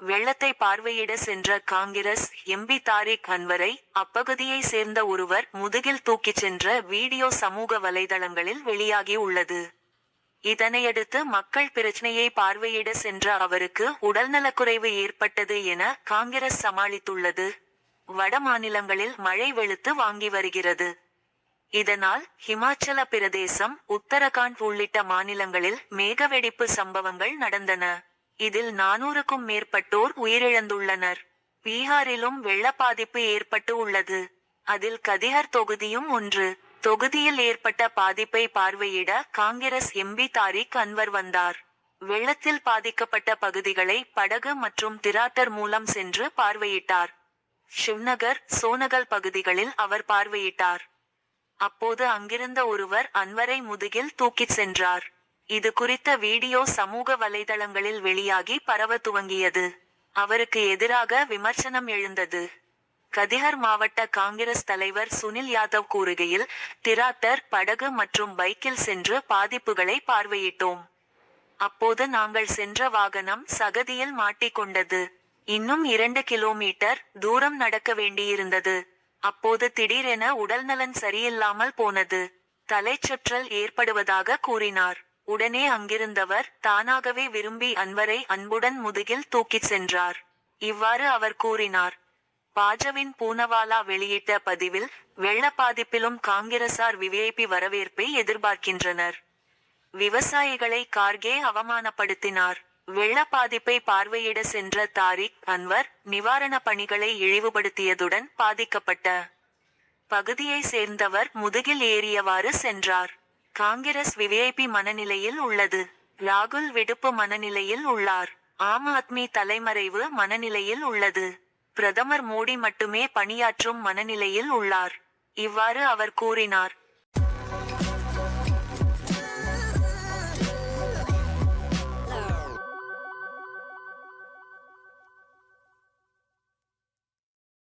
வெள்ளத்தை பார்வையிட சென்ற காங்கிரஸ் எம்பி தாரிக் அன்வரை அப்பகுதியை சேர்ந்த ஒருவர் முதுகில் தூக்கிச் சென்ற வீடியோ சமூக வலைதளங்களில் வெளியாகி உள்ளது. இதனையடுத்து மக்கள் பிரச்சனையை பார்வையிட சென்ற அவருக்கு உடல்நலக்குறைவு ஏற்பட்டது என காங்கிரஸ் சமாளித்துள்ளது. வட மாநிலங்களில் மழை வெளுத்து வாங்கி வருகிறது. இதனால் ஹிமாச்சல பிரதேசம் உத்தரகாண்ட் உள்ளிட்ட மாநிலங்களில் மேகவெடிப்பு சம்பவங்கள் நடந்தன. இதில் நானூறுக்கும் மேற்பட்டோர் உயிரிழந்துள்ளனர். பீகாரிலும் வெள்ள பாதிப்பு ஏற்பட்டு உள்ளது. அதில் கதிஹர் தொகுதியும் ஒன்று. தொகுதியில் ஏற்பட்ட பாதிப்பை பார்வையிட காங்கிரஸ் எம்பி தாரிக் அன்வர் வந்தார். வெள்ளத்தில் பாதிக்கப்பட்ட பகுதிகளை படகு மற்றும் திராட்டர் மூலம் சென்று பார்வையிட்டார். ஷிவ்நகர் சோனகல் பகுதிகளில் அவர் பார்வையிட்டார். அப்போது அங்கிருந்த ஒருவர் அன்வரை முதுகில் தூக்கிச் சென்றார். இது குறித்த வீடியோ சமூக வலைதளங்களில் வெளியாகி பரவ துவங்கியது. அவருக்கு எதிராக விமர்சனம் எழுந்தது. கதிஹர் மாவட்ட காங்கிரஸ் தலைவர் சுனில் யாதவ் கூறுகையில் திராட்டர் படகு மற்றும் பைக்கில் சென்று பாதிப்புகளை பார்வையிட்டோம். அப்போது நாங்கள் சென்ற வாகனம் சகதியில் மாட்டிக்கொண்டது. இன்னும் இரண்டு கிலோமீட்டர் தூரம் நடக்க வேண்டியிருந்தது. அப்போது திடீரென உடல்நலன் சரியில்லாமல் போனது. தலைச்சுற்றல் ஏற்படுவதாக கூறினார். உடனே அங்கிருந்தவர் தானாகவே விரும்பி அன்வரை அன்புடன் முதுகில் தூக்கிச் சென்றார். இவ்வாறு அவர் கூறினார். பாஜவின் பூனவாலா வெளியிட்ட பதிவில் வெள்ள பாதிப்பிலும் காங்கிரசார் விஐபி வரவேற்பை எதிர்பார்க்கின்றனர். விவசாயிகளை கார்கே அவமானப்படுத்தினார். வெள்ள பாதிப்பை பார்வையிட சென்ற தாரிக் அன்வர் நிவாரண பணிகளை இழிவுபடுத்தியதுடன் பாதிக்கப்பட்ட பகுதியை சேர்ந்தவர் முதுகில் ஏறியவாறு சென்றார். காங்கிரஸ் விஐபி மனநிலையில் உள்ளது. ராகுல் விடுப்பு மனநிலையில் உள்ளார். ஆம் ஆத்மி தலைமறைவு மனநிலையில் உள்ளது. பிரதமர் மோடி மட்டுமே பணியாற்றும் மனநிலையில் உள்ளார். இவ்வாறு அவர் கூறினார்.